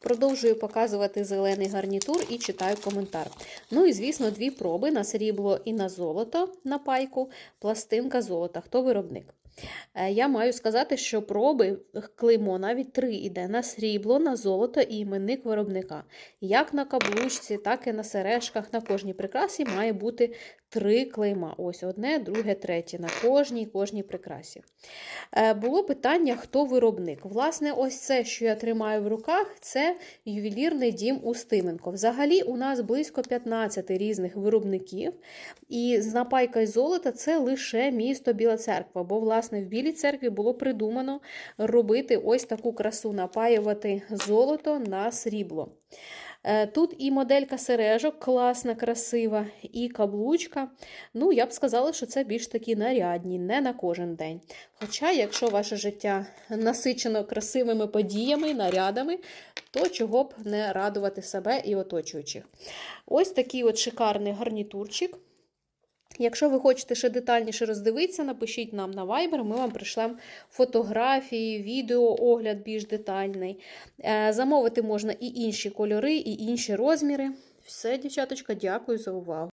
Продовжую показувати зелений гарнітур і читаю коментар. Ну і, звісно, дві проби на срібло і на золото на пайку, пластинка золота. Хто виробник? Е, Я маю сказати, що проби клеймо навіть три іде на срібло, на золото і іменник виробника. Як на каблучці, так і на сережках, на кожній прикрасі має бути три клейма. Ось одне, друге, третє. На кожній кожній прикрасі. Е, Було питання, хто виробник. Власне, ось це, що я тримаю в руках, це ювелірний дім Устименко. Взагалі, у нас близько 15 різних виробників. І напайка й золота це лише місто Біла Церква. Бо, власне, в Білій церкві було придумано робити ось таку красу, напаювати золото на срібло. Е, Тут і моделька сережок класна, красива, і каблучка. Ну, я б сказала, що це більш такі нарядні, не на кожен день. Хоча, якщо ваше життя насичено красивими подіями, нарядами, то чого б не радувати себе і оточуючих. Ось такий от шикарний гарнітурчик. Якщо ви хочете ще детальніше роздивитися, напишіть нам на Viber, ми вам пришлемо фотографії, відео, огляд більш детальний. Е, Замовити можна і інші кольори, і інші розміри. Все, дівчаточка, дякую за увагу.